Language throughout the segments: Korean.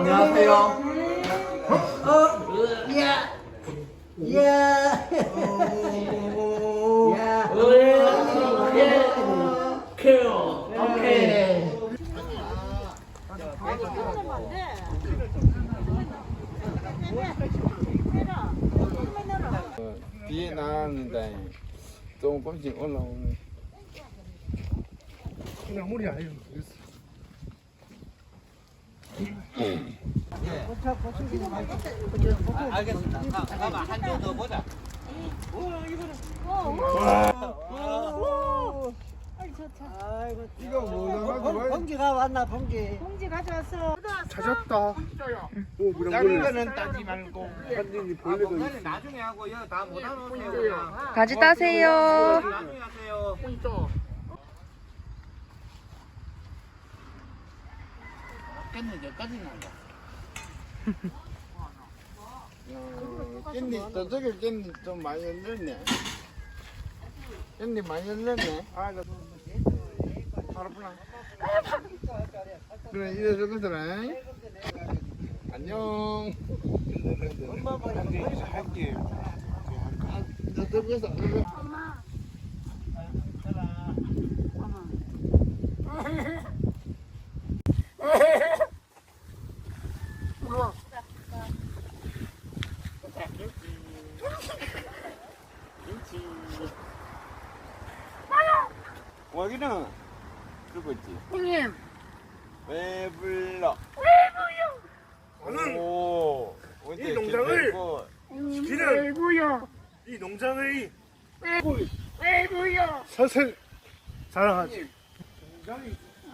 안녕하세요. 어, 야, 야, 야, 오케이. 비에 나왔는데 조금씩 올라오는 이 거 뭐야 봉지가 왔나 봉지. 봉지 가져왔어. 찾았다 작은 거는 따지 말고 완전히 벌레도 있어 나중에 하고 여기 다 못하놓으세요. 가지 따세요. 나중에 하세요. 깻잎 여기까지 난다 어, 깻잎 저쪽에 깻잎 좀 많이 열렸네. 깻잎 많이 열렸네. 아 이거 바로구나 그래 이래 저거더라. 안녕. 할게. 저쪽에서 여기는 그거 있지 형님, 왜 불러 저는 오, 이 농장을 형님, 길을- 왜고요? 이 농장의 왜고요? 사슬 자랑하지.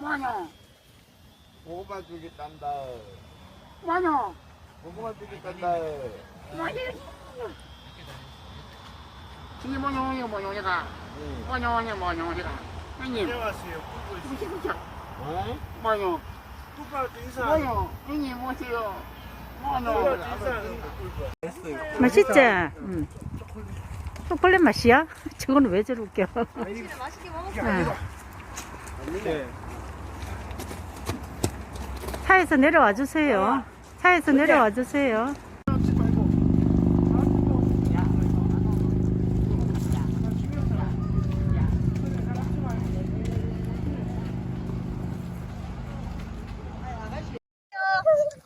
많아, 고구마 주겠단다 많아, 고구마 주겠단다 많이. 이게 뭐냐고 뭐냐가, 응. 뭐냐고 뭐냐가. 형님, 안녕하세요. 진짜 어? 뭐요? 꿀꿀한테 인사. 뭐요? 형님 뭐세요? 뭐요? 꿀꿀한테 인사하는 맛있지? 응. 초콜릿 맛이야? 저거는 왜 저렇게 웃겨? 응. 네. 차에서 내려와 주세요. 차에서 내려와 주세요.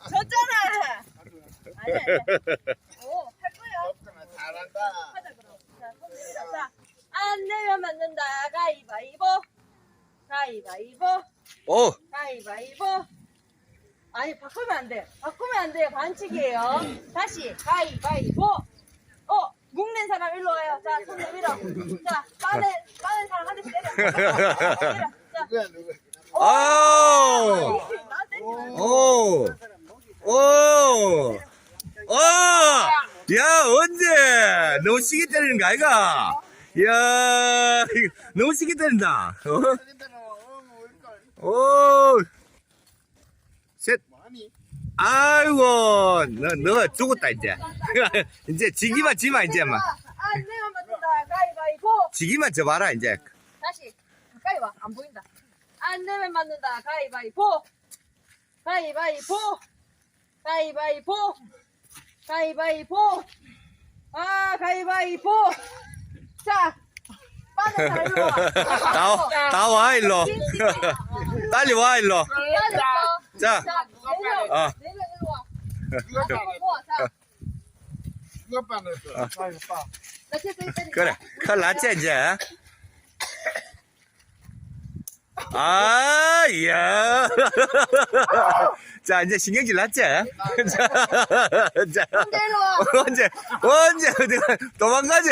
졌잖아. 아니, 아니. 오, 할 거야. 잘한다 하자 그럼. 자, 손 내밀어. 자, 안 내면 맞는다. 가위바위보. 가위바위보. 오. 가위바위보. 아니, 바꾸면 안 돼. 바꾸면 안 돼요. 반칙이에요. 다시, 가위바위보. 어, 묵는 사람 일로 와요. 자, 손 내밀어. 자, 빠는, 빠는 사람 한 대씩 때려. 때려. 자, 누구야 누구 오! 아우. 나 때리지 말고. 오. 오. 오. 야, 언제? 너무 시계 때리는 거 아이가? 야, 너무 시계 때린다. 어? 오. 셋. 아이고, 너, 너가 죽었다, 이제. 이제 지기만 지마, 이제 막. 지기만 져봐라, 이제. 다시 가까이 와. 안 보인다. 안 내면 맞는다. 가위바위보. 가위바위보. 가위바위보. 가위바위보. 아, 가위바위보. 자, 빠는 사람 일로 와. 다, 와- 다 와, 일로. 빨리 와, 일로. 빠졌어. 자, 자, 네명 어. 네명 일로 와. 자, 모아. 자, 누가 빠졌어 나 체크 때리자. 그래. 큰일 났지, 이제. 아, 이야. 자, 이제 신경질 났지? 자, 자. 일로 와. 언제, 언제, 어디 가 도망가지?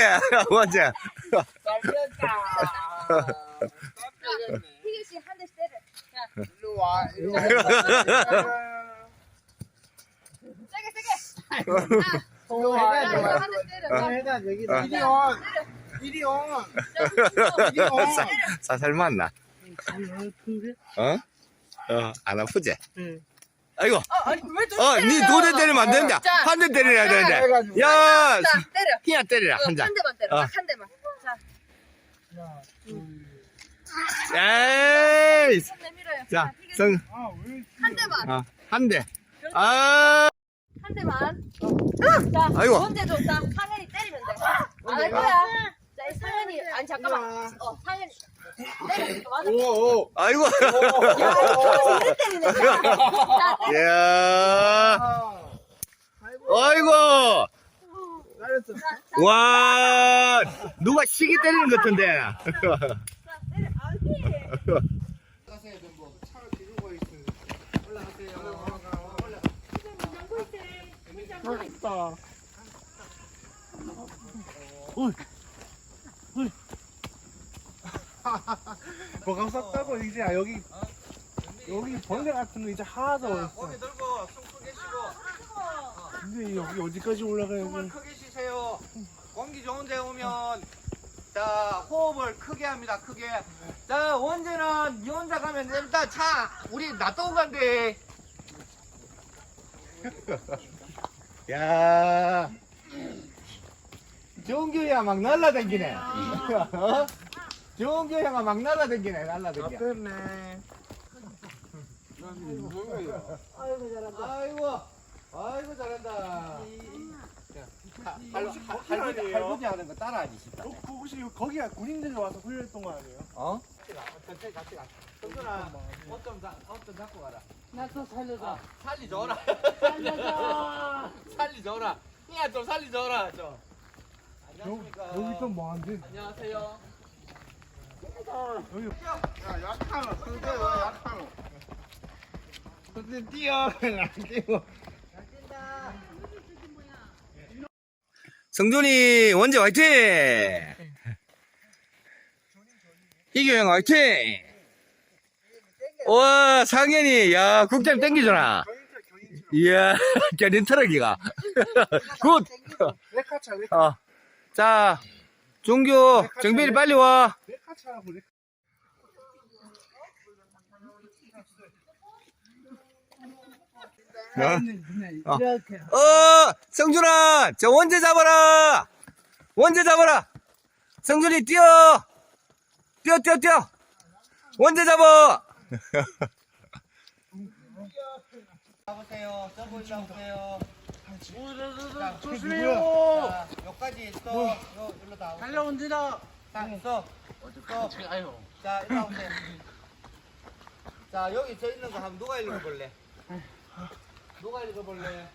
언제. 희규 씨한 대씩 때려. 자, 일로 와 일로 와 세게 세게. 자, 자, 이거 한 대씩 때려. 자, 여기다 어. 이리 온 이리 온 사, 사살 맞나? 어? 어, 안 아프지? 응. 아이고, 어, 아니, 왜또 어, 니두대 때리면 안 되는데. 자. 한 대 때려야 되는데. 해가지고. 야, 자, 때려. 그냥 때리라, 어, 한 장. 한 대만 때려. 어. 딱 한 대만. 자, 에이! 손 내밀어요. 자, 씨, 성, 한 대만. 어, 한 대. 아, 한 대만. 자, 아이고. 문제도 자, 상현이 때리면 돼. 알 거야. 상현이, 아니, 잠깐만. 어, 상현이. 때리니까 맞아. 오오 아이고. 야, 이거. 자, 때려. 이야. 아이고. 와, 누가 시기 때리는 것 같은데. 자, 때려. 아니. 뭐가 쌌다고 이제 아, 여기 여기 번개 같은 거 이제 하나도 없어. 고개 들고 숨 크게 쉬고. 근데 여기 어디까지 올라가야 숨을 돼? 크게 쉬세요. 공기 좋은 데 오면 자 호흡을 크게 합니다. 크게. 자 원재는 니 혼자 가면 일단 차 우리 놔두고 간대. 야. 정규야 막 날라다니네. 어? 정규야가 막 날라다니네. 날라다니네. 됐네. 아이고, 아이고 잘한다. 할아버지 할아버지 하는 거 따라하기 싶다. 어, 그 혹시 거기가 군인들이 와서 훈련했던 거 아니에요? 어? 천천히 같이 가. 성준아, 옷좀 옷좀 잡고 가라. 나 좀 살려줘. 살리줘라. 살려줘. 살리줘라. 야, 좀 살리줘라, 좀. 안녕하십니까. 여기 좀 뭐한데? 안녕하세요. 야 약하노 근데 왜 약하노 근데 뛰어 안 뛰어 성준이 원재 화이팅! 이규영 화이팅! 와, 상현이, 야, 국장 땡기잖아. 이야, 견인 트럭이가. 굿! 레카차 레카 어. 자, 종규, 정빈이 빨리 와. 어. 어, 성준아, 저 원재 잡아라. 원재 잡아라. 성준이 뛰어. 뛰어, 뛰어, 뛰어. 원재 잡아. 잡으세요. 서브 잡으세요. 조심해요. 자, 여기까지 또, 요, 일로 다. 달려온디다. 자, 서. 서. 자, 일로 오세요. 자, 여기 저 있는 거 한번 누가 읽어볼래? 누가 읽어볼래?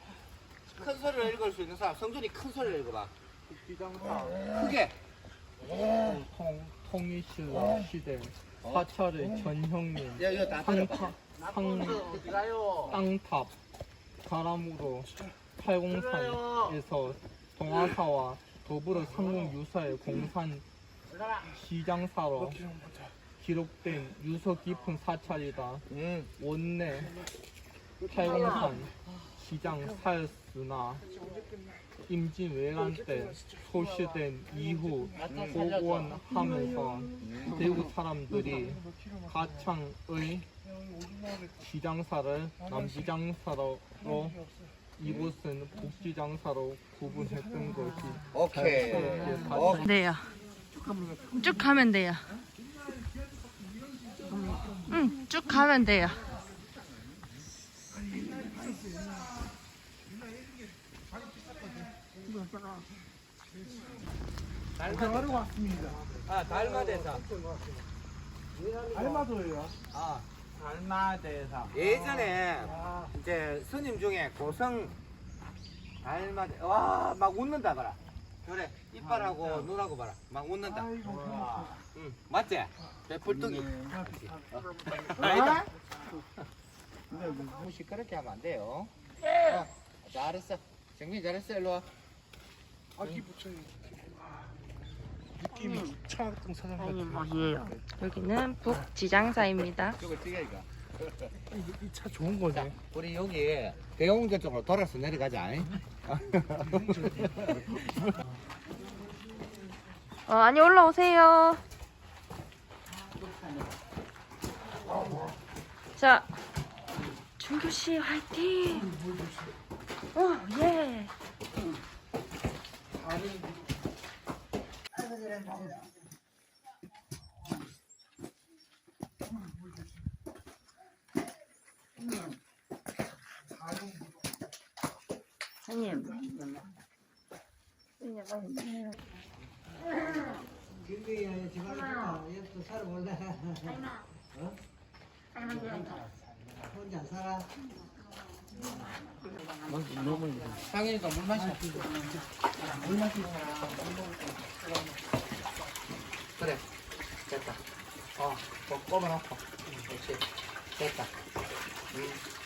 큰 소리로 읽을 수 있는 사람, 성준이 큰 소리로 읽어봐. 크게. 통, 통일시 시대 사찰의 전형님 야, 이거 다 들어봐. 상탑 상, 땅탑 사람으로 팔공산에서 동아사와 더불어 상공 유사의 공산 시장사로 기록된 유서 깊은 사찰이다. 응. 원내 팔공산 시장 사였으나 임진 외란 때 소시된 이후 복원하면서 대구 사람들이 가창의 시장사를 남지장사로 이곳은 북지장사로 구분했던 것이 오케이. 자연스럽게 다 어, 돼요. 쭉 가면 돼요. 응, 쭉 가면 돼요. 아, 달마대사. 알마도예요. 아, 달마대사 예전에 이제 스님 중에 고성 달마대, 와, 막 웃는다 봐라. 그래, 이빨하고 눈하고 봐라. 막 웃는다. 아이고. 응, 맞지? 배불뚝이. 어? 아니다. 근데 무시 그렇게 하면 안 돼요. 어, 잘했어. 정리 잘했어. 일로 와. 아기 붙여요. 느낌이 차가동 사장 같은. 어디예요? 여기는 북지장사입니다. 저걸 찍어 이거. 이차 좋은 거네. 우리 여기 대웅전 쪽으로 돌아서 내려가자. 어, 아니 올라오세요. 자, 준규 씨 화이팅. 오, 예. 형님. 김비야 집안에 좋다 얘도 살아볼래 어? 혼자 살아 상이니까 물 마셔. 물 마시고. 그래. 됐다. 어, 어, 꺼면 아파. 그렇지. 됐다. 음.